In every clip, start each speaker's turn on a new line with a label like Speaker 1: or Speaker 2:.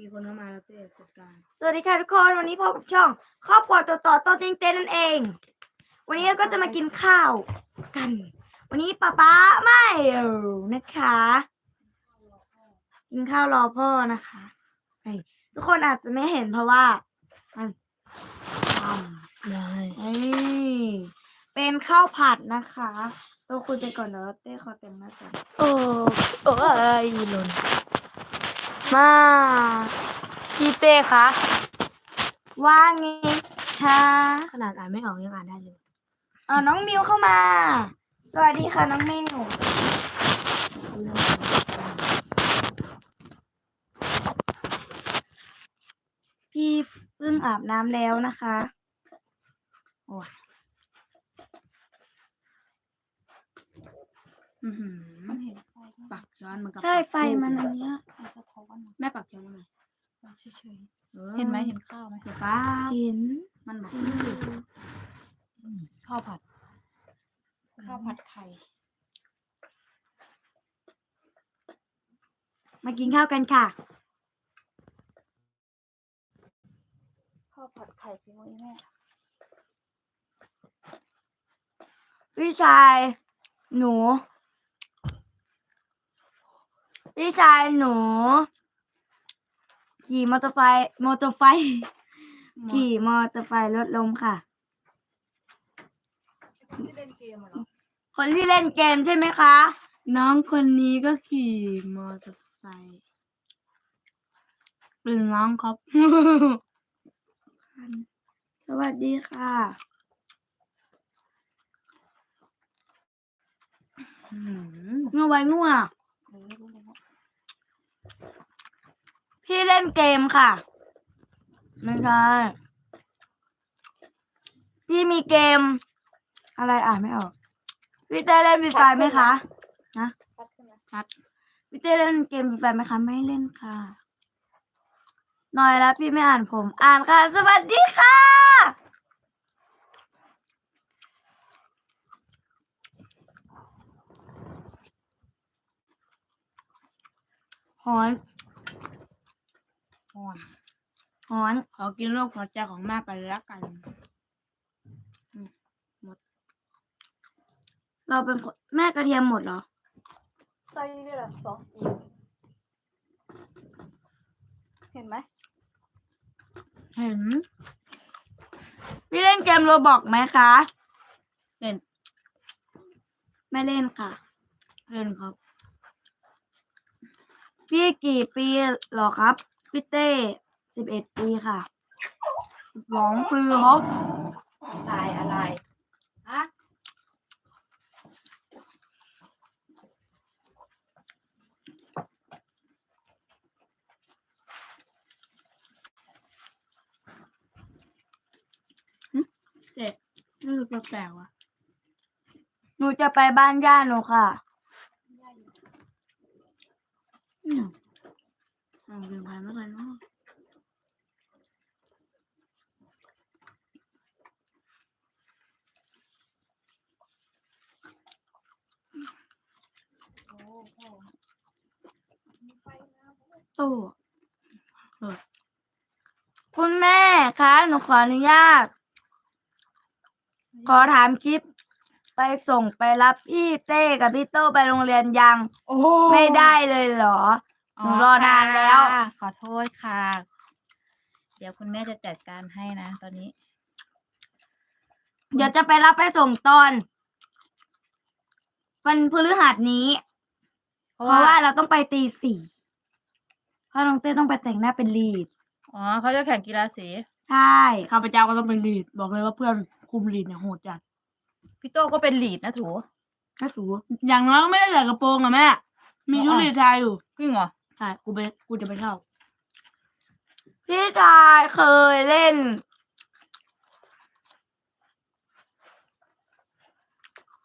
Speaker 1: มีคนเข้ามาแล้วพี่เอกจัดการ
Speaker 2: สวัสดีค่ะทุกคน วันนี้พบกับช่อง ครอบครัวตัวต่อตัวเต็งเต้นนั่นเอง วันนี้เราก็จะมากินข้าวกัน วันนี้ป๊าป๊าไม่อยู่นะคะ กินข้าวรอพ่อนะคะไอ้ทุกคนอาจจะไม่เห็นเพราะว่ามัน
Speaker 1: ได้
Speaker 2: นี่เป็นข้าวผัดนะคะเราคุยไปก่อนเดี๋ยวเต้ขอเต็มหน้าก่อน
Speaker 1: โอ้โอ้ยหล่น มาพี่เต้คะ
Speaker 2: ว่าไงคะ
Speaker 1: ขนาดอ่านไม่ออกยังอ่านได้เลย
Speaker 2: เอาน้องมิวเข้ามา สวัสดีค่ะน้องมิวพี่เพิ่งอาบน้ำแล้วนะคะ
Speaker 1: โอ้ยอือหือ
Speaker 3: มันเห็นไฟมัน
Speaker 1: ปักช้อนมันกับ
Speaker 2: ใช่
Speaker 1: ปัก
Speaker 2: ไฟมันอันเนี้ย
Speaker 3: สะท้อนอะ
Speaker 1: แม่ปักช้อนมาหน่อย
Speaker 3: เราเฉย
Speaker 1: ออ
Speaker 3: ๆเห็นไหมเห็นข้าวไหม
Speaker 1: เดี๋ยวป้า
Speaker 2: เห็น
Speaker 1: มันบอก
Speaker 3: ข้าวผัด ข้าวผัดไข่
Speaker 2: มากินข้าวกันค่ะ
Speaker 3: ข้าวผัดไข่พี่มวยแม่
Speaker 2: พี่ชาย หนู พี่ชายหนู ขี่มอเตอร์ไซค์มอเตอร์ไซค์ขี่มอเตอร์ไซค์รถล้มค่ะ
Speaker 3: ที่เล่นเกมเหรอ
Speaker 2: คนที่เล่นเกมใช่ไหมคะ
Speaker 1: น้องคนนี้ก็ขี่มอเตอร์ไซค์เป็นน้องครับ
Speaker 2: สวัสดีค่ะ
Speaker 1: อื้อหือ
Speaker 2: งัวไว้งัว
Speaker 3: เออรู้แล้ว
Speaker 2: พี่เล่นเกมค่ะ ไม่ใช่พี่มีเกม อะไรอ่านไม่ออกพี่เต้เล่นฟรีไฟไหมคะนะ
Speaker 3: ชัดขึ้นไหม
Speaker 1: ชัด
Speaker 2: พี่เต้เล่นเกมฟรีไฟไหมคะ ไม่เล่นค่ะหน่อยแล้วพี่ไม่อ่านผม อ่านค่ะ สวัสดีค่ะ หอน
Speaker 1: อ่อน
Speaker 2: หอน
Speaker 1: ขอกินโลกหัวใจของแม่ไปแล้วกัน
Speaker 2: เราเป็นคนแม่กระเทียมหมดเหรอ
Speaker 3: ไส้นี่แหละสองอีกเห็นไหม
Speaker 1: เห็น
Speaker 2: พี่เล่นเกมโรบอกไหมคะ
Speaker 1: เล่น
Speaker 2: ไม่เล่นค่ะ
Speaker 1: เล่นครับ
Speaker 2: พี่กี่ปีเหรอครับ พี่เต้สิบเอ็ดปีค่ะ
Speaker 1: สองปีครับ
Speaker 3: ลายอะไรฮะ
Speaker 1: เจ็ดรู้สึกแปลกๆว่ะ
Speaker 2: หนูจะไปบ้านย่าหนูค่ะ
Speaker 1: อืมเอากินไปไม่กันเนาะ
Speaker 3: โอ้โหมีไฟนะ
Speaker 2: ตู้คุณแม่คะ หนูข ออนุญาต ขอถามคลิป ไปส่งไปรับพี่เต้กับพี่โต้ไปโรงเรียนยัง
Speaker 3: โอ้
Speaker 2: ไม่ได้เลยเหรอ หนูรอนานแล้ว
Speaker 3: ค่ะขอโทษค่ะ เดี๋ยวคุณแม่จะจัดการให้นะตอนนี้
Speaker 2: เดี๋ยวจะไปรับไปส่งตอน วันพฤหัสนี้ เพราะว่าเราต้องไปตีสี่เพราะน้องเต้ต้องไปแต่งหน้าเป็นลีด
Speaker 3: อ๋อเขาจะแข่งกีฬาสี
Speaker 2: ใช่
Speaker 1: ข้าพเจ้าก็ต้องเป็นลีด บอกเลยว่าเพื่อนคุมลีดเนี่ยโหดจัด
Speaker 3: พี่โต้ก็เป็นลีดนะถู
Speaker 2: แม่สู
Speaker 1: อย่างน้อยก็ไม่ได้ใส่กระโปรงอะแม่ มีชุด
Speaker 3: อ๋อ
Speaker 1: ลีดชายอยู่
Speaker 3: จริงเหรอ
Speaker 1: ใช่กูไปกูจะไปเช่า
Speaker 2: พี่ชายเคยเล่น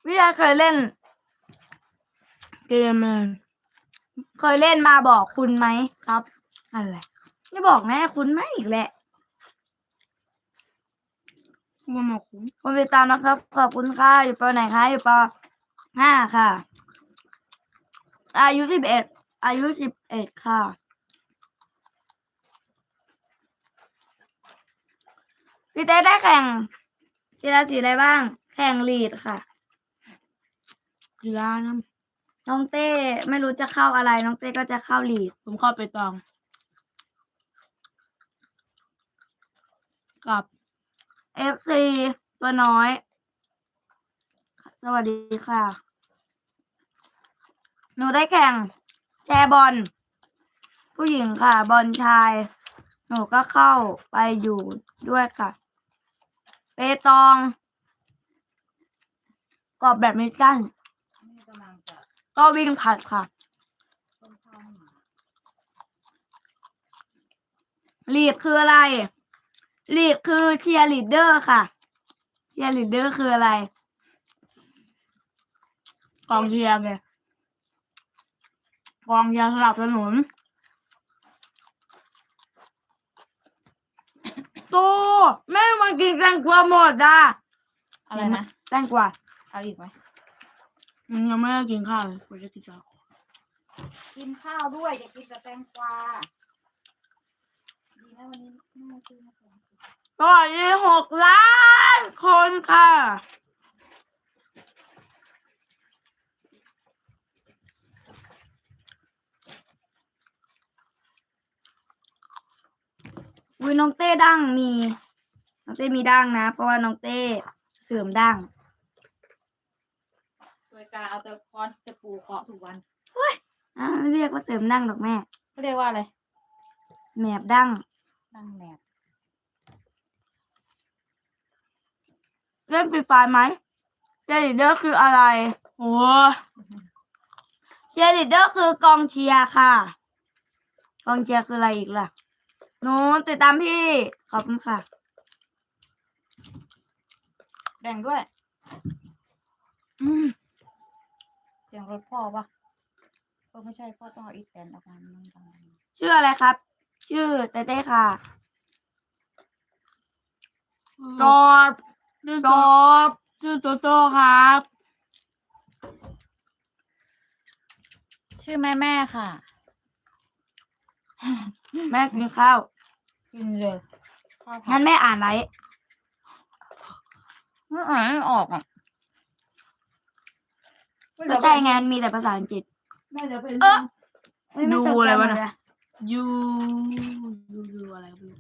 Speaker 2: พี่ชายเคยเล่น
Speaker 1: เกมมัน
Speaker 2: เคยเล่นมาบอกคุณไหมครับ อะไรไม่บอกแม่คุณแม่อีกแหละ
Speaker 1: ว่ามาคุ้ม
Speaker 2: คนติดตามนะครับ ขอบคุณค่ะ อยู่ปไหนคะ อยู่ปห้าค่ะ อายุสิบเอ็ด อายุสิบเอ็ดค่ะ พี่เต้ได้แข่งกีฬาสีอะไรบ้าง แข่งลีดค่ะ
Speaker 1: กีฬานะ
Speaker 2: น้องเต้ไม่รู้จะเข้าอะไร น้องเต้ก็จะเข้าลีด
Speaker 1: ผมเข้าไปตอง กับ
Speaker 2: FC ตัวน้อย สวัสดีค่ะ หนูได้แข่ง แชร์บอล ผู้หญิงค่ะ บอลชาย หนูก็เข้าไปอยู่ด้วยค่ะ เปตอง กอบแบดมินตัน
Speaker 3: นี่กำลังจะ
Speaker 2: ก็วิ่งผัดค่ะ
Speaker 3: ต้มข้าวหมา
Speaker 2: ลีดคืออะไร ลีดคือเชียร์ลีดเดอร์ค่ะเชียร์ลีดเดอร์คืออะไร
Speaker 1: กองเชียร์ไงกองเชียร์สนับสนุนโตแม่มากินแตงกวาหมดอะ
Speaker 3: อะไรนะ
Speaker 2: แตงกวา
Speaker 3: เอาอีกไหม
Speaker 1: อืมยังไม่ได้กินข้าวเลยกูจะกินข้าว
Speaker 3: กินข้าวด้วยจะกินแต่แตงกวาดีนะวันนี้แม่ซื้อมาส่ง
Speaker 1: ส วัสดีหกล้านคนค่ะ
Speaker 2: อุ้ยน้องเต้ดั้งมี น้องเต้มีดั้งนะ เพราะว่าน้องเต้เสริมดั้ง
Speaker 3: โดยการเอาตะคอนตะปูเคาะทุกวัน
Speaker 2: อ่าไม่เรียกว่าเสริมดั้งหรอกแม่
Speaker 3: เขาเรียกว่าอะไร
Speaker 2: แมบดั้ง
Speaker 3: ตั้งแหนบ
Speaker 2: เล่นฟรีไฟร์ไหมเชียร์ลีดเดอร์คืออะไร
Speaker 1: โอ้
Speaker 2: เชียร์ลีดเดอร์คือกองเชียร์ค่ะ กองเชียร์คืออะไรอีกล่ะหนูติดตามพี่ ขอบคุณค่ะ
Speaker 3: แบ่งด้วย
Speaker 1: อืม
Speaker 3: เสียงรถพ่อปะเออไม่ใช่พ่อต้องเอาอีแตนออกมามันดัง
Speaker 2: ชื่ออะไรครับ ชื่อเต้เต้ค่ะ
Speaker 1: จอบ ชื่อจอบชื่อโตโต้ครับ
Speaker 3: ชื่อแม่แม่ค่ะ
Speaker 2: แม่กินข้าว
Speaker 3: กินเลยข้าวผั
Speaker 2: งั้
Speaker 3: ด
Speaker 2: นแม่อ่านไลฟ์
Speaker 3: ไม่อ่านไม่ออกอะ
Speaker 2: ก็ใช่ไงมันมีแต่ภาษาอังกฤษ
Speaker 3: แม่เดี๋ยวไป
Speaker 2: เออ
Speaker 1: ดูอะไรวะนะยูยูยูอะไรก็ไม่รู้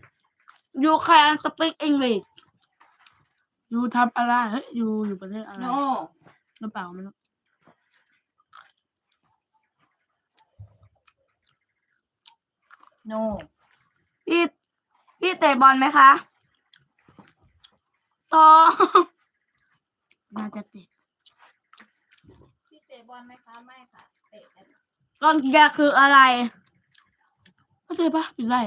Speaker 2: You can speak English
Speaker 1: ยูทำอะไรเฮ้ยยูอยู่ประเทศอะไร
Speaker 3: โน
Speaker 1: หรือเปล่าไม่รู้
Speaker 3: โน
Speaker 2: พี่พี่เตะบอลไหมคะต่อ
Speaker 1: น่าจะติด
Speaker 3: พี่เตะบอลไหมคะ ไม่ค่ะ เตะแต่
Speaker 2: กองเชียร์คืออะไร
Speaker 1: เข้าใจปะกินไร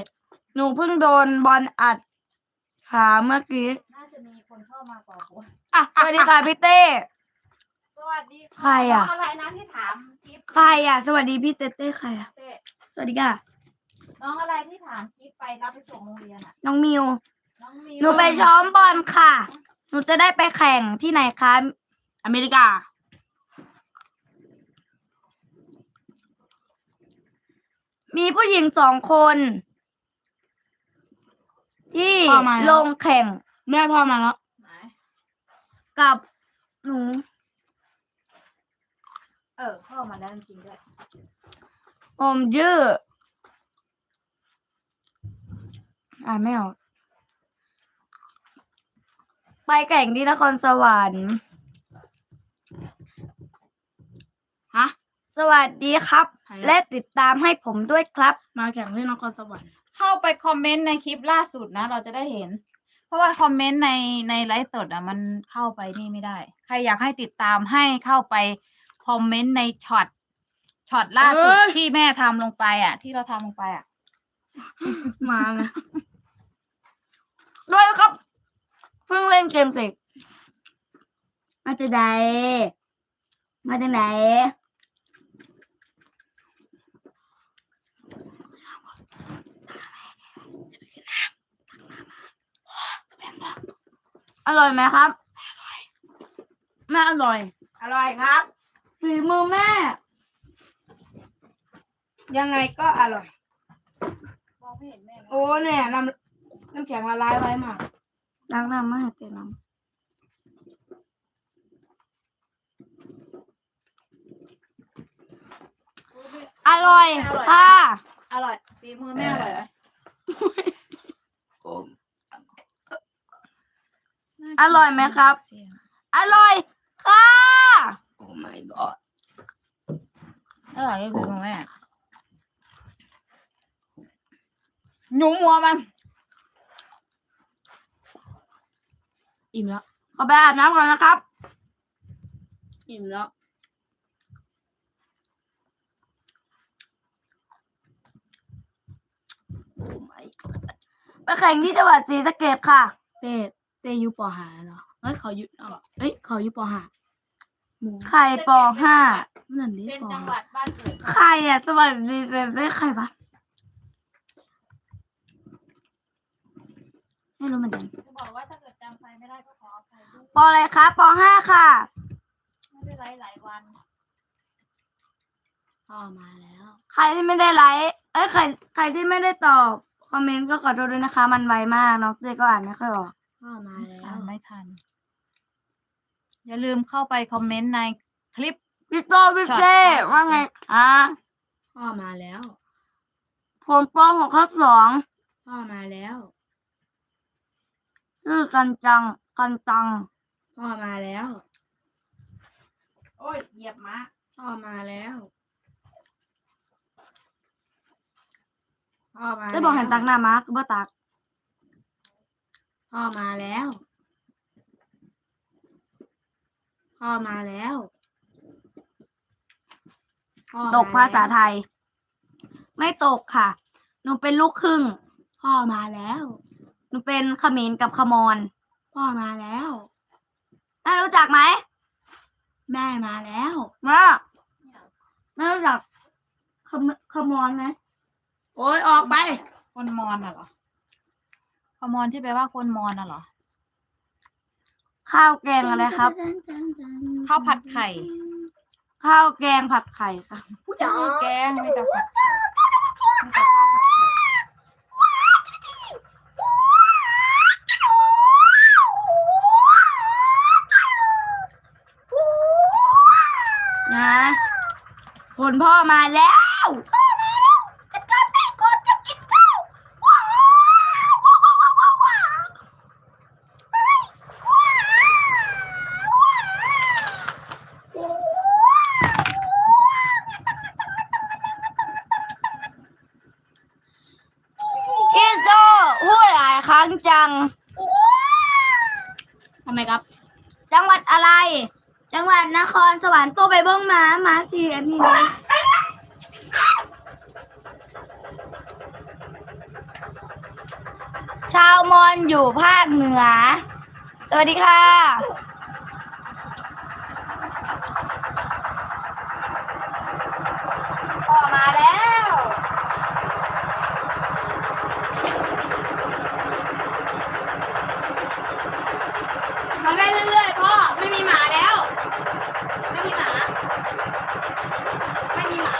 Speaker 2: หนูเพิ่งโดนบอลอัดขาเมื่อกี้
Speaker 3: น่า จะมีคนเข้ามาก่อนผม
Speaker 2: อะสวัสดีค่ะพี่เต้
Speaker 3: สวัสดี
Speaker 2: ใครอะ
Speaker 3: น้งอะไรนะที่ถามคลิป
Speaker 2: ใครอะ สวัสดีพี่เต้เต้ใครอะ
Speaker 3: เต้
Speaker 2: สวัสดีค่ะ
Speaker 3: น้องอะไรที่ถามคลิปไปรับไปส่งโรงเรียนอะ
Speaker 2: น้องมิว
Speaker 3: น้องมิ
Speaker 2: หนูไปช้อมบอลค่ะ หนูจะได้ไปแข่งที่ไหนคะ
Speaker 1: อเมริกา
Speaker 2: มีผู้หญิงสองคน ที่
Speaker 1: พ่อมาแล้ว
Speaker 2: ลงแข่ง
Speaker 1: แม่พ่อมาแล้ว
Speaker 3: ไหน
Speaker 2: กับหนู
Speaker 3: เออเข้ามาแล้วจริงๆด้วย
Speaker 2: ผมชื่ออ่านไม่ออก ไปแข่งที่นครสวรรค์
Speaker 1: ฮะ
Speaker 2: สวัสดีครับ
Speaker 1: ใครอะ
Speaker 2: และติดตามให้ผมด้วยครับ
Speaker 1: มาแข่งที่นครสวรรค์
Speaker 3: เข้าไปคอมเมนต์ในคลิปล่าสุดนะ เราจะได้เห็น เพราะว่าคอมเมนต์ในในไลฟ์สดอะ มันเข้าไปนี่ไม่ได้ ใครอยากให้ติดตามให้เข้าไปคอมเมนต์ในช็อตช็อตล่าสุด
Speaker 1: เอ้ย
Speaker 3: ที่แม่ทำลงไปอะ ที่เราทำลงไปอะ
Speaker 2: มาไงด้วยครับ เพิ่งเล่นเกมเสร็จมาจากไหนมาจากไหน อร่อยไหมครับแม่อร่อย
Speaker 3: อร่อยครับ
Speaker 2: ฝีมือแม่
Speaker 3: ยังไงก็อร่อย มองไม่เห็นแม่
Speaker 2: โอ้เนี่ยน้ำน้ำแข็งละลายไว้มากล้างน้ำมาให้เต็มน้ำอร่อยค่ะ
Speaker 3: อร่อยฝีมือแม่อร่อยไหม
Speaker 2: อร่อยไหมครับ อร่อยค่ะ
Speaker 1: Oh my god
Speaker 3: อร่อยก็คือแม่หนูมัวมัน
Speaker 1: อิ่มแล้ว
Speaker 2: ขอไปอาบน้ำก่อนนะครับ
Speaker 1: อิ่มแล้ว Oh my god
Speaker 2: ไปแข่งที่จังหวัดศรีสะเกษค่ะ
Speaker 1: เต้ เต้อยุปอหาเหรอเอ้ยเขาอยุเออเอ้ยเขาอยุปอหาหมู
Speaker 2: ใครปห้า
Speaker 1: นั่นดิ
Speaker 3: เป็น
Speaker 1: ปอ
Speaker 3: จังห
Speaker 1: ห้า
Speaker 3: วัดบ้านเกิด
Speaker 2: ใครอะสวัสดีเป็นไม่ใครปะ
Speaker 1: ไม่รู้เหมือนกัน
Speaker 3: จะบอกว่าถ้าเกิดจำใครไม่ได้ก็ขออภัยด้วย
Speaker 2: ปอะไรคะปห้าค่ะ
Speaker 3: ไม่ได้ไลฟ์หลายวัน
Speaker 1: พ่อมาแล้ว
Speaker 2: ใครที่ไม่ได้ไลค์เอ้ยใครใครที่ไม่ได้ตอบ คอมเมนต์ก็ขอโทษด้วยนะคะ มันไวมากน้องเต้ก็อ่านไม่ค่อยออก
Speaker 1: พ่อมาแล้ว
Speaker 3: อ่านไม่ทัน อย่าลืมเข้าไปคอมเมนต์ในคลิป
Speaker 2: พี่โตพี่เต้ว่าไงอะ
Speaker 1: พ่อมาแล้ว
Speaker 2: ผมปหกทับสอง
Speaker 1: พ่อมาแล้ว
Speaker 2: ชื่อกันจัง กันตัง
Speaker 1: พ่อมาแล้ว
Speaker 3: โอ้ยเหยียบม้า
Speaker 1: พ่อมาแล้วพ่อมา
Speaker 2: ได้บอกเห็นตักหน้ามาคือบ่ตัก
Speaker 1: พ่อมาแล้ว พ่อมาแล้วพ่อ
Speaker 2: ตก
Speaker 1: ม
Speaker 2: ภาษา
Speaker 1: แล้ว
Speaker 2: ไทย ไม่ตกค่ะ หนูเป็นลูกครึ่ง
Speaker 1: พ่อมาแล้ว
Speaker 2: หนูเป็นเขมรกับขมร
Speaker 1: พ่อมาแล้ว
Speaker 2: น่ารู้จักไหม
Speaker 1: แม่มาแล้ว
Speaker 2: มาน่ารู้จักขมขมรไหม
Speaker 1: โอ้ยออกไป
Speaker 3: คนมอนน่ะเหรอ คนมอนที่แปลว่าคนมอนน่ะเหรอ
Speaker 2: ข้าวแกงอะไรครับ
Speaker 3: ข้าวผัดไข่
Speaker 2: ข้าวแกงผัดไข่ค่ะ
Speaker 3: ผู้จัดแกงมีแต่ผัดไข่มีแต่ข้าวผัดไข่
Speaker 2: นะคนพ่อมาแล้วพี่โจพูดหลายครั้งจัง
Speaker 1: ทำไมครับ
Speaker 2: จังหวัดอะไร จังหวัดนครสวรรค์ตัวไปเบิ้งม้าม้าสีอันนี้นะชาวมอญอยู่ภาคเหนือ สวัสดี ค่ะ พ่อมาแล้ว มาได้เรื่อยๆพ่อไม่มีหมาแล้ว ไม่มีหมา ไม่มีหมา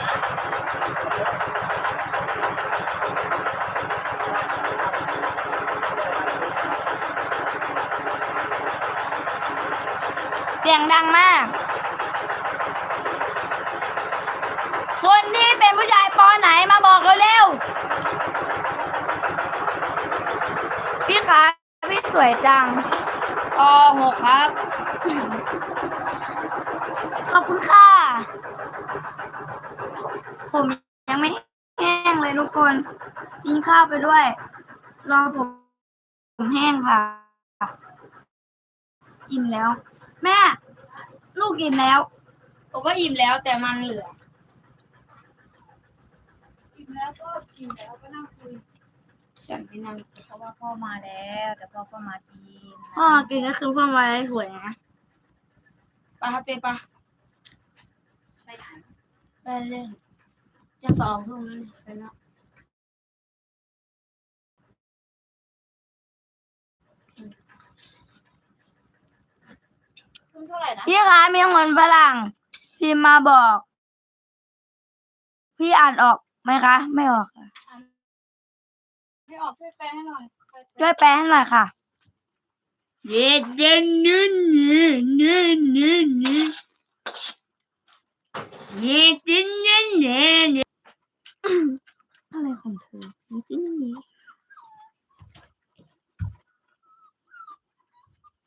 Speaker 2: เสียง ดังมาก คนที่เป็นผู้ชายปอไหนมาบอกเร็วๆพี่คะพี่สวยจัง
Speaker 1: ปหกครับ
Speaker 2: ขอบคุณค่ะ ผมยังไม่แห้งเลยทุกคนกินข้าวไปด้วย รอผมผมแห้งค่ะ อิ่มแล้ว แม่ ลูกอิ่มแล้ว
Speaker 1: ผมก็อิ่มแล้วแต่มันเหลือ
Speaker 3: กินแล้วก็กินแล้วก็นั่งคุย
Speaker 1: ฉันไม่นั่ง
Speaker 3: เพราะว่าพ่อมาแล้วเดี๋ยวพ่อก็มากิน
Speaker 2: พ่อกินก็คือพ่อมาได้สวยนะ
Speaker 1: ไปครับเจ๊ปะ
Speaker 3: ไปไหน
Speaker 1: ไปเล่นจะสองทุ่มแล้วนี่ไปแล้ว
Speaker 3: ทุนเท่าไหร่นะ
Speaker 2: พี่คะมีเงินฝรั่งพิมพ์มาบอก พี่อ่านออกไหมคะ ไม่ออกค่ะ
Speaker 3: ไม่ออกช่วยแปลให้หน่อย
Speaker 2: ช่วยแปลให้หน่อยค่ะ
Speaker 1: เย็นเย็นนู่นนี่นี่นี่นี่เย็นเย็นเย็นเย็น
Speaker 2: อะไรของเธอนี่จริงนี่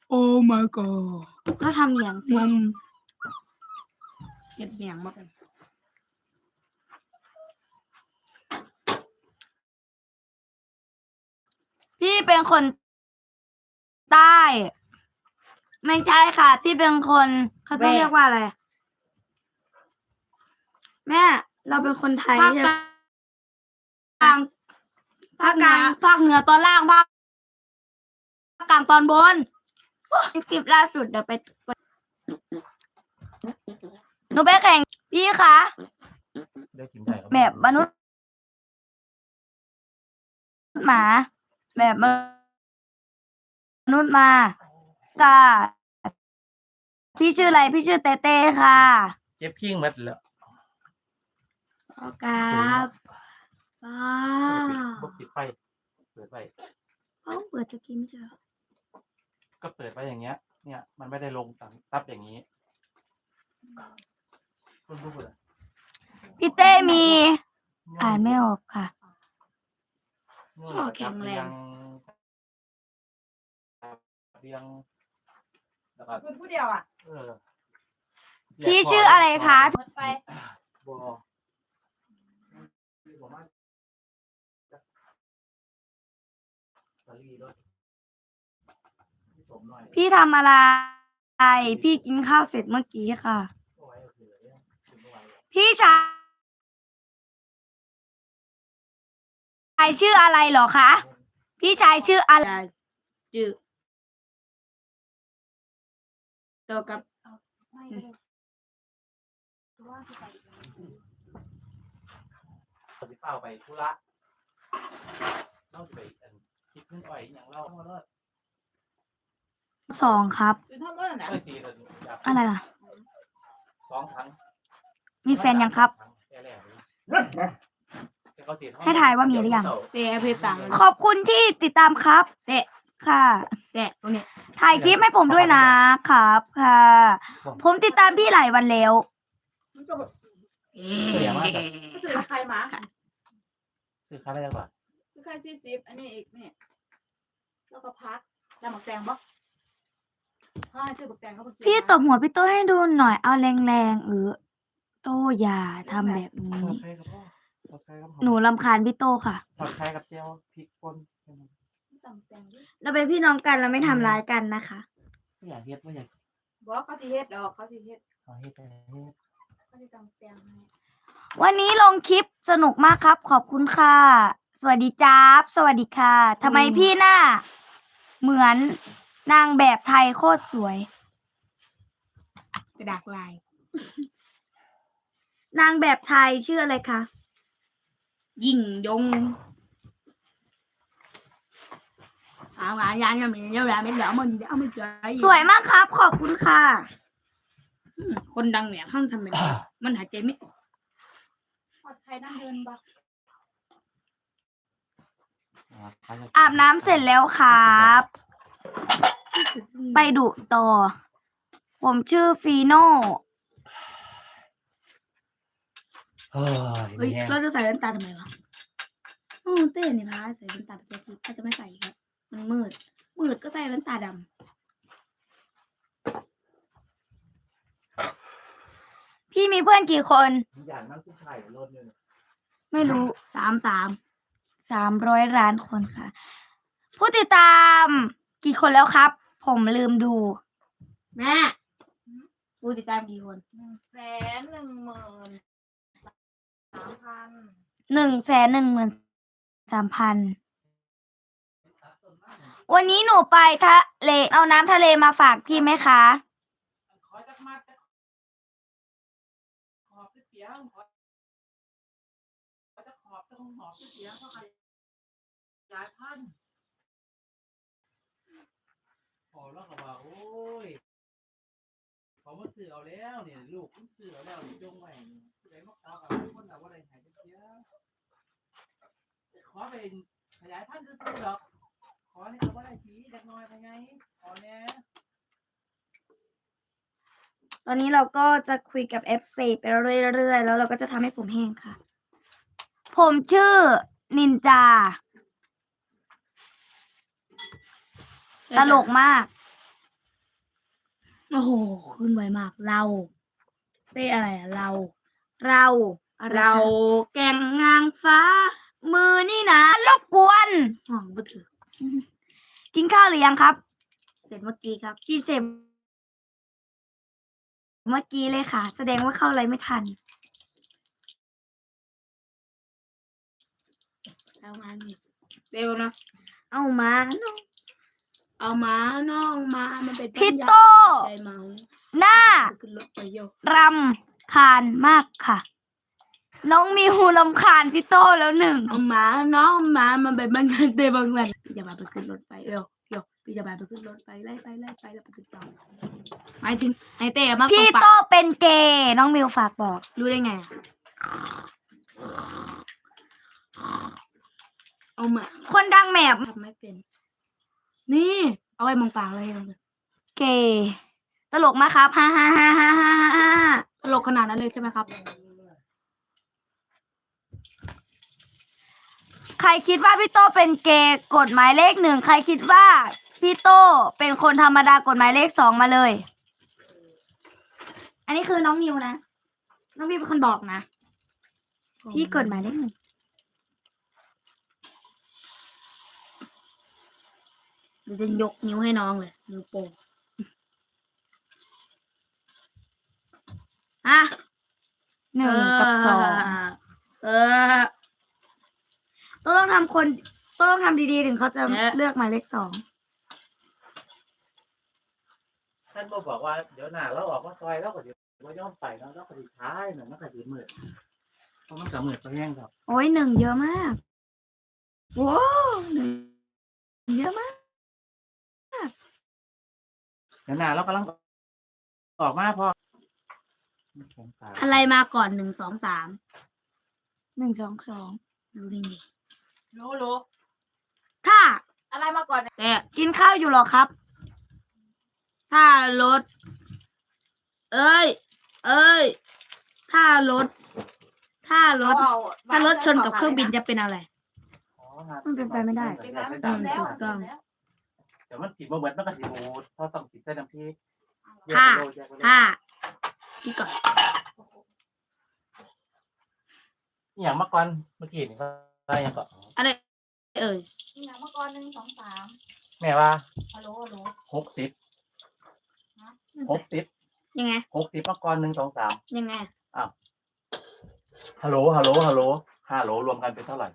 Speaker 1: โอ้ my god
Speaker 2: ก็ทำอย่างสิ
Speaker 1: มัมเก็บเสียงมากัน
Speaker 2: พี่เป็นคนใต้ ไม่ใช่ค่ะ พี่เป็นคนเขาต้องเรียกว่าอะไร แม่ เราเป็นคนไทย
Speaker 1: ภาค
Speaker 2: ใช่
Speaker 1: ก
Speaker 2: ไหม
Speaker 1: ลาง
Speaker 2: ภาคกลางภาคเหนือตอนล่างภาคภาคกลางตอนบน คลิปล่าสุดเดี๋ยวไปกดหนูไปแข่งพี่คะ
Speaker 4: ได้กินไก่ครับ
Speaker 2: แบบมนุษย์หมา แบบมนุษย์มาค่ะพี่ชื่ออะไรพี่ชื่อเต้เต้ค่ะ
Speaker 4: เจ็บพิ้งหมัดแล้ว
Speaker 2: โอครับว้า
Speaker 4: พวกปิดไฟเปิดไฟ
Speaker 2: เขาเปิดตะกี้ไม่ใช่เหรอ
Speaker 4: ก็เปิดไว้อย่างเงี้ย เนี่ย มันไม่ได้ลงตังตับอย่างนี้คุณรู้เหรอ
Speaker 2: พี่เต้มี อ่านไม่ออกค่ะ
Speaker 4: นู่น
Speaker 1: พ่อแข็งแรง
Speaker 4: เรียงแล้วก็
Speaker 3: คุณผู้เดียวอะ
Speaker 4: เออ
Speaker 2: พี่ชื่ออะไรคะ
Speaker 3: หมดไป
Speaker 4: บอสลีรถพี่สมหน่อย
Speaker 2: พี่ทำอะไรพี่กินข้าวเสร็จเมื่อกี้ค่ะ
Speaker 4: เอาไว้เอาเผื่อเนี่ยกินไม่ไหวหรอก
Speaker 2: พี่ชายชื่ออะไรเหรอคะ พี่ชายชื่ออะไร
Speaker 1: จืดตัวกับ
Speaker 3: ไม่ได้ว่าจะไปอีกแล้ว
Speaker 4: สิเป้าไปธุระนอกจากไปอันคิดขึ้นอ่อยอย่างเล่าเลิศ
Speaker 2: สองครับ
Speaker 3: คือถ้าเมื่อไหร่นะ
Speaker 4: เอ้ยสี่เลยอยาก
Speaker 2: อะไรล่ะ
Speaker 4: สองครั้ง
Speaker 2: มีแฟนยังครับ
Speaker 4: แค่แรกเลยแต่เขาเสีห้อง
Speaker 2: ให้ถ่ายว่ามีหรือยัง
Speaker 1: เตะเพตัง
Speaker 2: ขอบคุณที่ติดตามครับ เตะ ค่ะ
Speaker 1: เตะตรงนี้
Speaker 2: ถ่ายคลิปให้ผมด้วยนะครับค่ะ ผมติดตามพี่หลายวันแล้ว
Speaker 3: มันก็แบบ
Speaker 1: เอ๊
Speaker 3: ซื้อใครมา
Speaker 4: ซื้อค่าได้ยังก่อน
Speaker 3: ซื้อใครซีซิปอันนี้อีกนี่แล้วก็พักแล้วหมักแตงบ่ ถ้าให้ซื้อหมักแตงก็ไปกิน
Speaker 2: พี่ตบหัวพี่โต้ให้ดูหน่อยเอาแรงๆเออโต้อย่าทำแบบนี้
Speaker 4: ทอดไข่กับพ่อทอดไข่กับ
Speaker 2: หนูลำคาญพี่โต้ค่ะ
Speaker 4: ทอดไข่กับเจียวพริกป่น
Speaker 3: ตำแตงดิ
Speaker 2: เราเป็นพี่น้องกันเราไม่ทำร้ายกันนะคะ
Speaker 4: ไม่อยากเฮ็ดไม่อยาก
Speaker 3: บอกเขาสิเฮ็ดดอกเขาสิเฮ็ด
Speaker 4: ขอเฮ็ดแต่เฮ็ด
Speaker 3: เขาสิตำแตงให้
Speaker 2: วันนี้ลงคลิปสนุกมากครับ ขอบคุณค่ะ สวัสดีจ้าบสวัสดีค่ะทำไมพี่หน้า เหมือน นางแบบไทยโคตรสวย
Speaker 1: กระดากลาย
Speaker 2: นางแบบไทยชื่ออะไรคะ
Speaker 1: ยิ่งยงเอางานยานยังมีเยอะแยะไม่เหลือมันเอาไม่เจอ
Speaker 2: สวยมากครับ ขอบคุณค่ะ
Speaker 1: คนดังเนี่ยห้องทำเป็นมันหายใจไม่ออก
Speaker 3: ทอดไข่น้ำเดินบ่
Speaker 2: อาบน้ำเสร็จแล้วครับ ไปดุต่อ ผมชื่อฟีโน่
Speaker 4: เฮ้
Speaker 1: เฮ้ย
Speaker 4: ยเนี่ย
Speaker 1: เราจะใส่แว่นตาทำไมวะอืมเต้เนี่ยพาใส่แว่นตาไปเจอทีถ้าจะไม่ใส่อีกแล้วมันมืด มืดก็ใส่แว่นตาด
Speaker 2: พี่มีเพื่อนกี่คน
Speaker 4: อย่างนั้นผู้ชายรถเนี่ย
Speaker 2: ไม่รู้ำ
Speaker 1: สามสาม
Speaker 2: สามร้อยล้านคนค่ะ ผู้ติดตามกี่คนแล้วครับ ผมลืมดู
Speaker 1: แม่ผู้ติดตามกี่คน
Speaker 3: หนึ่งแสนหนึ่งหมื่นสามพัน
Speaker 2: หนึ่งแสนหนึ่งหมื่นสามพันวันนี้หนูไปทะเลเอาน้ำทะเลมาฝากพี่ไหมคะ
Speaker 4: ขอจักมาจักขอบเสียงขอจะขอบจะคงหอบเสียงเพราะใครยายพันพอ แล้วก็ว่าโอ้ยเขามาซื้อเอาแล้วเนี่ยลูกมันซื้อเอาแล้วนี่จงไว้นี่ผู้ใดมาขอกับคนเอาว่าได้หายจักเที่ยขอเป็นขยายพันธุ์ซื่อๆดอกขอนี่เอาว่าได้สีเด็กน้อยไปไงขอเนี่ย
Speaker 2: ตอนนี้เราก็จะคุยกับ F4 ไปเรื่อยๆ แล้วเราก็จะทำให้ผมแห้งค่ะ ผมชื่อนินจา ตลกมาก
Speaker 1: โอ้โหขึ้นไวมาก เราเต้อะไรอะเรา
Speaker 2: เราเราแกงงางฟ้า มือนี่นะรบกวน
Speaker 1: ห่วงบ่ถือ
Speaker 2: กินข้าวหรือยังครับ
Speaker 1: เสร็จเมื่อกี้ครับ
Speaker 2: กินเจ็บเมื่อกี้เลยค่ะ แสดงว่าเข้าอะไรไม่ทัน
Speaker 1: เอามานี่เร็วนะ
Speaker 2: เอามาน้อง
Speaker 1: เอามาน้องมามันเป็น
Speaker 2: พี่
Speaker 1: ต้นยา
Speaker 2: โต้
Speaker 1: ใจเมา
Speaker 2: หน้า
Speaker 1: ขึ้นรถไปโยก
Speaker 2: รำคาญมากค่ะ น้องมีหูลำคาญพี่โตแล้วหนึ่ง
Speaker 1: เอามาน้องมามันเป็นบ้านกันเตะบางวันพี่จะมาไปขึ้นรถไปโยกโยกพี่จะมาไปขึ้นรถไปไล่ไปไล่ไปแล้วไปขึ้นต่อหมายถึงไอเต้มา
Speaker 2: พี่
Speaker 1: กอง
Speaker 2: โต
Speaker 1: ปาก
Speaker 2: เป็นเกย์น้องมิวฝากบอก
Speaker 1: รู้ได้ไงอะเอามา
Speaker 2: คนดังแมบ
Speaker 1: ทำไม่เป็น นี่ เอาไว้มองปากเลยลงเลย
Speaker 2: เกย์ตลกมากครับฮ่าฮ่าฮ่าฮ่าฮ่าฮ่า
Speaker 1: ตลกขนาดนั้นเลยใช่ไหมครับ
Speaker 2: ใครคิดว่าพี่โตเป็นเกย์กดหมายเลขหนึ่งใครคิดว่าพี่โตเป็นคนธรรมดากดหมายเลขสองมาเลย อันนี้คือน้องนิวนะ น้องมิวเป็นคนบอกนะ พี่กดหมายเลขหนึ่ง
Speaker 1: เดี๋ยวจะยกนิ้วให้น้องเลย นิ้วโป้งอะ
Speaker 2: หนึ่งกับสอง
Speaker 1: เออ
Speaker 2: ต้องทำคนต้องทำดีๆ ถึงเขาจะ
Speaker 1: และ
Speaker 2: เลือกหมายเลขสอง
Speaker 4: ท่านบอกว่าเดี๋ยวหน้าเราออกมาซอยแล้วก็เดี๋ยวว่าย่อมไปแล้วแล้วก็ดีท้ายหน่อยมันก็ดีมืดเพราะมันก็มืดไปแห้งครับ
Speaker 2: โอ้ยหนึ่งเยอะมากว้าวหนึ่งเยอะมาก
Speaker 4: เดี๋ยวหน้าเรากำลังออกมาพอสงสาร
Speaker 1: อะไรมาก่อนหนึ่งสองสาม
Speaker 2: หนึ่งสองสอง
Speaker 1: รู้ได้ไง
Speaker 3: รู้รู้
Speaker 1: ถ้า
Speaker 3: อะไรมาก่อนเนี่ย
Speaker 1: แต่
Speaker 2: กินข้าวอยู่เหรอครับ
Speaker 1: ถ้ารถ เอ้ย เอ้ย ถ้ารถ ถ้ารถ
Speaker 3: เอา
Speaker 1: ถ้ารถชนกับเครื่องบินจะเป็นอะไร
Speaker 4: อ๋อครับ
Speaker 2: มันเป็นไปไม่ได้
Speaker 3: เป็นน้ำ
Speaker 4: ไม่
Speaker 3: จิ้ม
Speaker 4: ได้
Speaker 3: แล้ว
Speaker 1: ถูกต้อง
Speaker 4: เดี๋ยวมันติดมาเหมือนมันก็ติดโอ้เพราะต้องติดเส้นน้ำพริก
Speaker 1: ถ้า
Speaker 4: แยกไปเลย
Speaker 1: ถ้าพี่ก่อน
Speaker 4: อหย่างเมื่อก่อนเมื่อกี้นี่ก็ได้ยังก่อน
Speaker 1: อะไรเอ่ย
Speaker 3: นี่นะเมื่อก่อนหนึ่งสองสาม
Speaker 4: แม่ว่า
Speaker 3: ฮัลโหลฮัลโหล
Speaker 4: หกสิบหกสิบ
Speaker 1: ยังไง
Speaker 4: หกสิบเมื่อก่อนหนึ่งสองสาม
Speaker 1: ยังไง
Speaker 4: ฮัลโหลฮัลโหลฮัลโหลห้าโหลรวมกันเป็นเท่าไหร่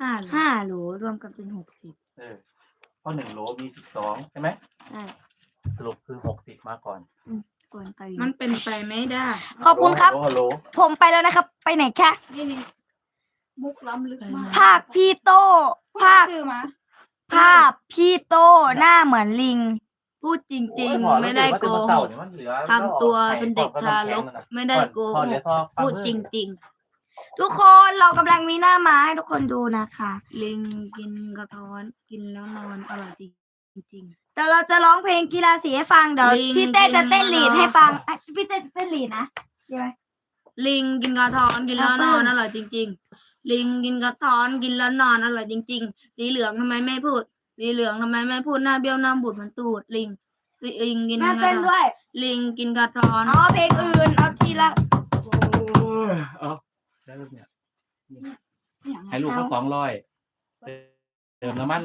Speaker 1: ห้า
Speaker 2: ห้าโหลรวมกันเป็นหกสิบ
Speaker 4: เออ เพราะหนึ่งโหลมีสิบสองใช่ไหม
Speaker 1: ใช่
Speaker 4: สรุปคือหกสิบมาก่อน
Speaker 2: กวนตี
Speaker 1: มันเป็นไปไม่ได้
Speaker 2: ขอบคุณครับ
Speaker 4: ฮัลโหล
Speaker 2: ผมไปแล้วนะครับ ไปไหนแค่
Speaker 3: นี่นี่มุกล้ำลึกมาก
Speaker 2: ภาคพี่โตภาค
Speaker 3: ชื่อมา
Speaker 2: ภาพพี่โตหน้าเหมือนลิง
Speaker 1: พูดจริง
Speaker 4: โอ้ยพอ
Speaker 1: ๆไม่ได้โก
Speaker 4: รู้สึว่า
Speaker 1: ห
Speaker 4: เศร้ากเนี่ยมันเหลือ
Speaker 1: ทำตัวเป็นเด็กทารก ไม่ได้โก
Speaker 4: พอ
Speaker 1: ห
Speaker 4: เดี๋ย
Speaker 1: ก
Speaker 4: วพอ
Speaker 1: พูด
Speaker 4: ฟัง
Speaker 1: จริง
Speaker 2: ทุกคนเรากำลังมีหน้ามาให้ทุกคนดูนะคะ
Speaker 1: ๆลิงกินกระท้อนกินแล้วนอนอร่อยจริง
Speaker 2: แต่เราจะร้องเพลงกีฬาสีให้ฟังเดี๋ยว
Speaker 1: ลิง
Speaker 2: พี่เต้จะเต้น
Speaker 1: กิน
Speaker 2: ลีด
Speaker 1: มะนาว
Speaker 2: ให้ฟังอะพี่เต้จะเต้นลีดนะใช่ไหม
Speaker 1: ๆลิงกินกระท้อนกินแล้วนอนอร่อยจริง ๆ ลิงกินกระท้อนกินแล้วนอนอร่อยจริง ๆ สีเหลืองทำไมไม่พูด สีเหลืองทำไมไม่พูดหน้าเบี้ยวหน้าบูดเหมันตูดลิงลิงกินก
Speaker 2: น่า
Speaker 1: ระ
Speaker 2: เต้น
Speaker 1: ท้อน
Speaker 2: ด้วย
Speaker 1: ลิงกินกระท้อน
Speaker 2: อ๋อเพลงอื่นเอาทีละ
Speaker 4: เอาได้ แล้วเนี่ย
Speaker 3: อย่าง
Speaker 4: ให้ลูกเขาสองร้อยเติมน้ำมัน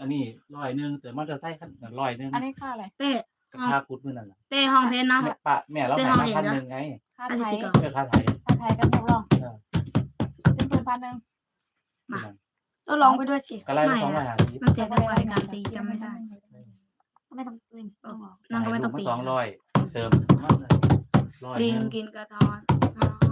Speaker 4: อันนี้ร้อยหนึ่งเติมมอเตอร์ไซค์คันร้อยหนึ่ง
Speaker 3: อันนี้ค่าอะไร
Speaker 1: เต้
Speaker 4: กับค่าพุทธมื่อนั่นแหละ
Speaker 1: เต้ห้องเพชรนะ
Speaker 4: แม่ป้าแม่เรา
Speaker 1: ได้
Speaker 4: ให้
Speaker 1: ห้อง
Speaker 4: มา
Speaker 1: เอง
Speaker 4: พัน
Speaker 1: นะ
Speaker 4: หนึ่งไง
Speaker 3: ค่า
Speaker 1: อัน
Speaker 3: ไท
Speaker 1: นี้
Speaker 3: ย
Speaker 1: ก่อน
Speaker 4: เพื่อค่าไถ
Speaker 3: ค่าไทยกันมุกลอง
Speaker 4: เออ
Speaker 3: เป็นเพื่อนพันหนึ่ง
Speaker 1: มา
Speaker 2: ต้องร้องไปด้วยสิ
Speaker 4: ก็ไล่ละ
Speaker 1: ไม่
Speaker 4: สองร้อย
Speaker 1: อะ
Speaker 4: ห้าสิบ
Speaker 1: มันเสียค่าไฟการตีจำไม่ได้
Speaker 2: ไม่ต้องเต้นต้องร้อง
Speaker 1: นั่นก็ไม่ต้อง
Speaker 4: ให้
Speaker 1: ตี
Speaker 4: ลูกาสองร้อยเติมร้อยห
Speaker 1: ลิง
Speaker 4: นึ่ง
Speaker 1: กินกระท้อน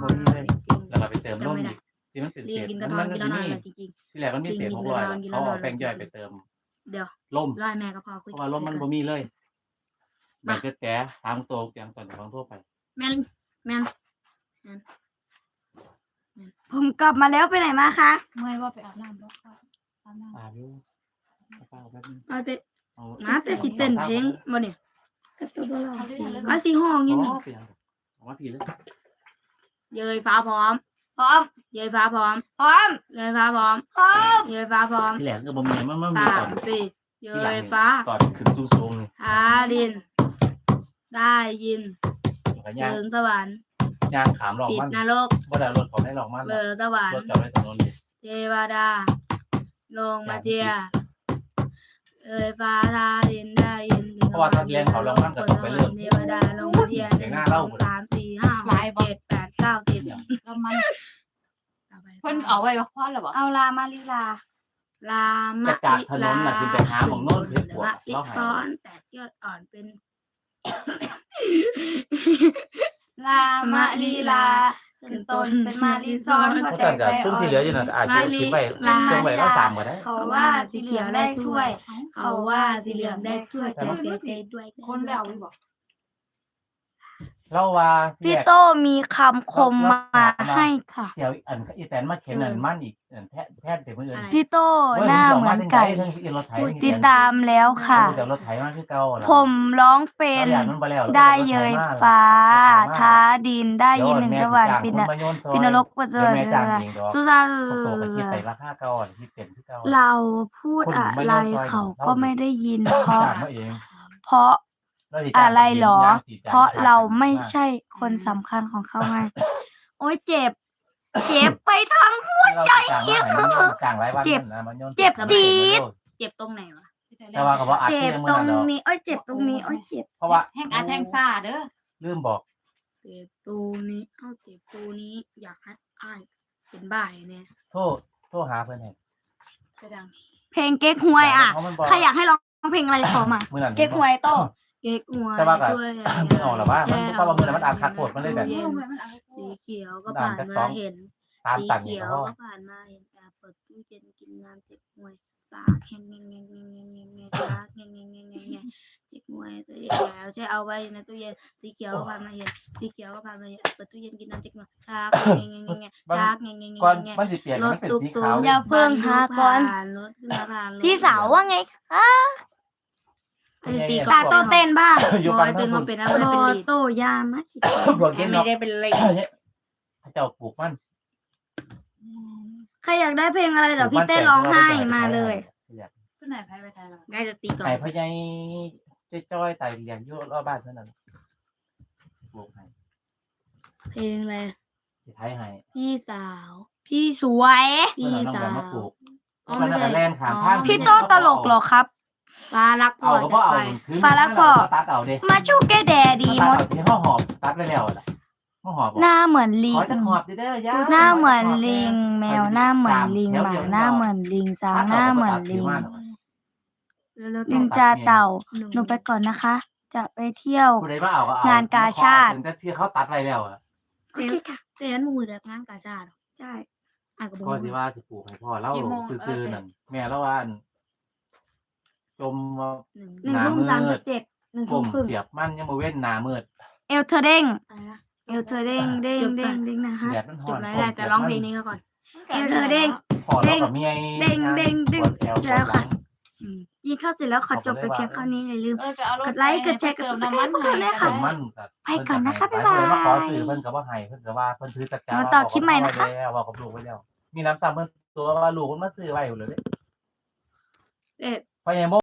Speaker 4: บ่มีเลย แล้วเราไปเติมร่มอีกที่มันเป็น
Speaker 1: ลิ
Speaker 4: เศ
Speaker 1: ง
Speaker 4: ษ
Speaker 1: กินกระ
Speaker 4: มั
Speaker 1: ท้อน
Speaker 4: มัน
Speaker 1: กิน
Speaker 4: ก็
Speaker 1: แล้ว
Speaker 4: สิ
Speaker 1: นอน
Speaker 4: มี
Speaker 1: เลยจริง
Speaker 4: ที่แรกมันมีเศษ
Speaker 1: ลิง
Speaker 4: หก
Speaker 1: กิน
Speaker 4: ร้อย
Speaker 1: กระท้อนกินแล้
Speaker 4: เขาเอาแป้งย่อยไปเติม
Speaker 1: ๆ เดี๋ยว
Speaker 4: ล่ม
Speaker 1: ไล่แม่ก็พอคุย
Speaker 4: เพราะว่าล่มมันบ่มีเลยแบม่จะแต่ถามตัวอย่างตอนของทั่วไป
Speaker 1: แม่นแม่น
Speaker 2: ผมกลับมาแล้วไปไหนมาคะ
Speaker 3: เมื่อยว่าไปอาบน้ำแล้วค่ะอาบน้ำ
Speaker 4: อ่าอยู่เอาไปเอาแป๊บนึง
Speaker 1: มาแต่
Speaker 4: เอา
Speaker 1: มาแต่สิเต้นเพลงบ่เนี่ย
Speaker 2: กระตุ้นเรา
Speaker 3: เอาด้วยกันเลย
Speaker 1: มาสิห้องอยู่
Speaker 4: อ๋
Speaker 1: นี่
Speaker 4: อเปลี่ยนเอามาทีเลย
Speaker 1: เยยฟ้าพร้อม
Speaker 2: พร้อม
Speaker 1: เยยฟ้าพร้อม
Speaker 2: พร้อม
Speaker 1: เยยฟ้าพร้อม
Speaker 2: พร้อม
Speaker 1: เยยฟ้าพร้อม
Speaker 4: ที่แหลกก็บ่มีมันมันมี
Speaker 1: สา
Speaker 4: ตอ
Speaker 1: ม
Speaker 4: น
Speaker 1: สี่เย
Speaker 4: ที่หลัง
Speaker 1: ย
Speaker 4: นี่
Speaker 1: ฟ้า
Speaker 4: ตอนขึ้นสูงๆนี่
Speaker 1: หาดิน ได้ยิน
Speaker 4: แล้วก็ย่าง
Speaker 1: เดินสวรรค์
Speaker 4: ย่างขามหลอก
Speaker 1: ปิด
Speaker 4: มัน
Speaker 1: นรก
Speaker 4: บ่ได้เอารถเขาได้หลอกมัน
Speaker 1: เบอร์สวรร
Speaker 4: ร
Speaker 1: ค์
Speaker 4: ถจอดไว้ตรงนู้นดิ
Speaker 1: เทวดา ลงมาเจียเอ่ยฟ้าทาดินได้ยิน
Speaker 4: เพราะว่าถ้าเรียนเขาลองมันก็ต้องไปเริ่ม
Speaker 1: เทวดาลงมาเจียห
Speaker 4: เสี
Speaker 1: นึ่
Speaker 4: ย
Speaker 1: ง
Speaker 4: งหน้า
Speaker 1: ส
Speaker 4: เล่า
Speaker 1: อง
Speaker 4: หมด
Speaker 1: สามสี่ห้าหกเจ็ดแปด เก้าสิบ
Speaker 3: แล้วมันเพิ่นเอาไว้ว่าพ่อหรอวะ
Speaker 2: เอาลามาลีลา
Speaker 1: ลา
Speaker 4: จะ
Speaker 1: มะ
Speaker 4: จาก
Speaker 1: ลิ
Speaker 4: ถน
Speaker 1: ลาน
Speaker 4: น่ะคือไปหาหมองโน่นเฮ็ดปวด
Speaker 1: มะลิ
Speaker 4: เล่าหา
Speaker 1: ซ้อนแตกยอดอ่อนเป็น
Speaker 2: ลามาลีลาขึ้นต้นเป็นมาลีซ้อนพอ
Speaker 4: เพราะ
Speaker 2: แต
Speaker 4: ฉะ
Speaker 2: ก
Speaker 4: นั้น
Speaker 2: ไป
Speaker 4: ซุ่มที่เหลืออยู่น่ะอาจจะคิดไว้
Speaker 1: ลา
Speaker 4: จงไว้เราสามก็ได้
Speaker 2: เขาว่าสีเหลืองได้ถ้วย
Speaker 1: เขาว่าสีเหลืองได้ถ้วยแต่เสียใจด้วย
Speaker 3: คนไปเอาไว้บอก
Speaker 4: เล่าว่า
Speaker 2: พี่
Speaker 4: แยก
Speaker 2: โตมีคำคมมาให้ค่ะ
Speaker 4: เดี๋ยวอันอีแตนมาเข็นอันมันอีกอันแพทย์แพทย์เดี๋ยวมื้ออื่น
Speaker 2: พี่โตหน้าเหมือนไก่ติดตามแล้วค่ะ
Speaker 4: เดี๋ยวรถไถมาคือเก่าล่ะ
Speaker 2: ผมร้องเป็น
Speaker 4: ราอยากมันบ่แล้ว
Speaker 2: ได้เยยฟ้า ท้าดินได้ยินหนึ่งสวรรค์ปิน
Speaker 4: นะ
Speaker 2: ปินรกปัจจุบัน
Speaker 4: แม่จ้างเองดอก
Speaker 2: สุซา
Speaker 4: พวกโตก็คิดใส่ราคาเก่าอะคิดเป็นคือเก่า
Speaker 2: เราพูดอะไรเขาก็ไม่ได้ยินเพราะ
Speaker 4: จ้างมาเอง
Speaker 2: เพราะ
Speaker 4: แล้วสิจ้าง
Speaker 2: อะไรหรอ
Speaker 4: ย่างสี่จน
Speaker 2: เพราะเราไม่ใช่คนสำคัญของเขาไง โอ้ยเจ็บ เจ็บไปทั้ง
Speaker 4: ใจเยอะจ้างหลายวัน
Speaker 2: เจ็บ
Speaker 4: นะมันโยน
Speaker 2: เจ็บจี๊ด
Speaker 1: เจ็บตรงไหนวะ
Speaker 4: แต่ว่าก็บ่อัด
Speaker 2: เจ็บ
Speaker 4: ที่
Speaker 2: ตร
Speaker 4: มื้องนั้นดอก
Speaker 2: นี้โอ้ยเจ็บตรงนี้โอ้ยเจ็บ
Speaker 4: เพราะว่า
Speaker 3: แห้งอัดแห้งซ่าเด้อ
Speaker 4: ลืมบอก
Speaker 1: เจ็บตูนี้เอาเจ็บตูนี้อยากให้อ้ายเป็นบ่ายเนี่ย
Speaker 4: โทษโทษหาเพิ่นให้
Speaker 1: จะดัง
Speaker 2: เพลงเก๊กฮวยอะ
Speaker 4: เพรามันบอก
Speaker 2: ใครอยากให้ร้องเพลงอะไรขอมา
Speaker 4: มื้อนั้น
Speaker 2: เก๊กฮวยโต
Speaker 1: เก๊กหวย
Speaker 4: แต่ว่าก็
Speaker 1: ช่วย
Speaker 4: ไม่เอาหรอกว่ามันเพราะว่ามื้อนั้นมันอ่านคักโคตรมันเลยแบบ
Speaker 1: เย็น
Speaker 3: มันเอาไว้
Speaker 1: สีเขียวก็ผ่านมาเห็น
Speaker 4: ตาม
Speaker 1: สี
Speaker 4: ตัง
Speaker 1: เขี
Speaker 4: นี่
Speaker 1: ยว
Speaker 4: ก็พอ
Speaker 1: ก็ผ่านมาเห็นแอบเปิดตู้เย็นกินน้ำเจ็บหวยสากแห้งแงงแงงแงงแงงแงงแงงสากแงงแงงแงงแงงแงงเจ็บหวยตัวเองแล้วใช้เอาไว้ในตู้เย็นสีเขียวก็ผ่านมาเห็นสีเขียวก็ผ่านมาเห็นเปิดตู้เย็นกินน้ำเจ็บหวยสากแงงแงงแงงแงงสากแงงแงงแง
Speaker 4: ก่อน
Speaker 1: งแงง
Speaker 4: มันสิเปลี่ยน
Speaker 1: รถ
Speaker 4: มันเป็น
Speaker 1: ตุ๊ก
Speaker 4: สี
Speaker 1: ตุ๊
Speaker 4: ขาว
Speaker 1: ก
Speaker 2: อย่าเพิ่งหาก่อน
Speaker 1: ผ่านรถขึ้นมาผ่านรถ
Speaker 2: พี่สาวว่าไงคะ
Speaker 1: เออตี
Speaker 2: ตาโตเต้นบ้าง
Speaker 4: อยู่
Speaker 1: บ
Speaker 4: ฟั
Speaker 1: องย
Speaker 4: ทั้
Speaker 1: ตื่
Speaker 4: ง
Speaker 1: น
Speaker 4: คุ
Speaker 1: มา
Speaker 4: ณ
Speaker 1: เป็นอะไร
Speaker 2: โต
Speaker 1: เป็นลีด
Speaker 2: โตยามาคิด
Speaker 4: บอกเก่ง
Speaker 1: ไม่
Speaker 4: เนาะ
Speaker 1: ได้เป็นลีด
Speaker 4: เนี่ยพระเจ้าปลูกมัน
Speaker 2: ใครอยากได้เพลงอะไรเดี๋ยวพี่เต้ร้องให้มาเลย
Speaker 3: เพิ่นไหนไปไปไทยเรา
Speaker 1: ได้จะตีก่อน
Speaker 4: ไอ้พ่อใหญ่จ้อยๆไต่เลี้ยงอยู่รอบบ้านเท่านั้นปลูกให้
Speaker 1: เพลงอะไร
Speaker 4: สิไทยให้
Speaker 1: พี่สาว
Speaker 2: พี่สวย
Speaker 1: พี่
Speaker 4: เพิ่นเอาน้อง
Speaker 1: สา
Speaker 4: แบ
Speaker 1: ว
Speaker 4: บมาปลูก
Speaker 1: อ๋อ
Speaker 4: มัน
Speaker 1: ไม่
Speaker 4: น่า
Speaker 1: ใช่
Speaker 4: จะแล่นขามทาง
Speaker 2: พี่โตตลกเหรอครับ
Speaker 1: ฟ้ารักพ่
Speaker 4: เอา
Speaker 1: อ
Speaker 4: ก็
Speaker 1: จะ
Speaker 4: บ่เอา
Speaker 1: ไป
Speaker 4: ถือ
Speaker 2: ฟ้ารักพ่อ
Speaker 4: ตัดเอาเด้
Speaker 2: มาชูแกแดดีม
Speaker 4: ตัด
Speaker 2: ด
Speaker 4: เอาที่ห้อหอบตัดไปแล้วล่ะห้อหอบ
Speaker 2: หน้าเหมือนลิ
Speaker 4: ของจะหอบเด้อย่า
Speaker 2: หน้าเหมือนลิง แมวหน้าเหมือนลิงหมาหน้าเหมือนลิงสาวหน้าเหมือนลิง
Speaker 1: แล้ว
Speaker 2: ลิงจาเต่า หนูไปก่อนนะคะ จะไปเที่ยว
Speaker 4: ผู้ใดมาเอาก็เอา
Speaker 2: งานกาชาติ
Speaker 4: ถึงจะที่เขาตัดไปแล้วอะ
Speaker 2: โอเคค่ะ
Speaker 1: เต้นมูจากงานกาชาด
Speaker 2: ใช่
Speaker 1: อะกับ
Speaker 4: ก็สิว่าสิปลูกให้พ่อเล่าซื่อๆนั่นแม่เล่าว่าอัน จมว่า
Speaker 1: หนึ่ง
Speaker 2: หนึ่งทุ่มสามสิบเจ็ดหนึ่ง
Speaker 4: กล
Speaker 2: ทุ่ม
Speaker 4: ม
Speaker 2: ครึ่ง
Speaker 4: เสียบมันยังมาเว้นหนามืด
Speaker 2: เอลเธอเด้ง
Speaker 1: อะไรนะ
Speaker 2: เอลเธอเด้งเด้งเด้งเด้งนะคะ
Speaker 4: แดดมัน
Speaker 1: จ
Speaker 4: ฮ้อบน
Speaker 1: รายได้แต่ร้องเพลงนี้ก็ก่อน
Speaker 2: เอลเธอเด้ง
Speaker 4: พอแล้วกับเมีย
Speaker 2: เด้งเด้งเด้ง
Speaker 4: ปวดอว
Speaker 2: เจอแล้วค่ะ
Speaker 4: ปวดหลัง
Speaker 1: อืม
Speaker 2: กินข้าวเสร็จแล้วขอจบไปเพียงเท่านี้อย่าลืม
Speaker 3: เออก็เอารถ
Speaker 2: กดไลค์กดแชร์กด
Speaker 3: เติม
Speaker 2: subscribe
Speaker 3: น้ำมัน
Speaker 2: พวกเราเลย
Speaker 3: ให้
Speaker 2: ค่ะ
Speaker 4: ผมมันกับ
Speaker 2: ไปก่อนนะคะ
Speaker 4: เพิ่
Speaker 2: บ๊ายบาย
Speaker 4: เพิ่นมาขอซื้อเพิ่นก็บ่ให้เพิ่นก็ว่าเพิ่นถือจักร
Speaker 2: มาต่อคลิปใหม่นะคะ
Speaker 4: แล้วว่ากับลูกไว้แล้ว มีน้ำซ้ำเพิ่นตัวว่าลูกมันมาซื้อไว้อยู่เลยเด้
Speaker 1: เอ๊ะ
Speaker 4: พอใหญ่โม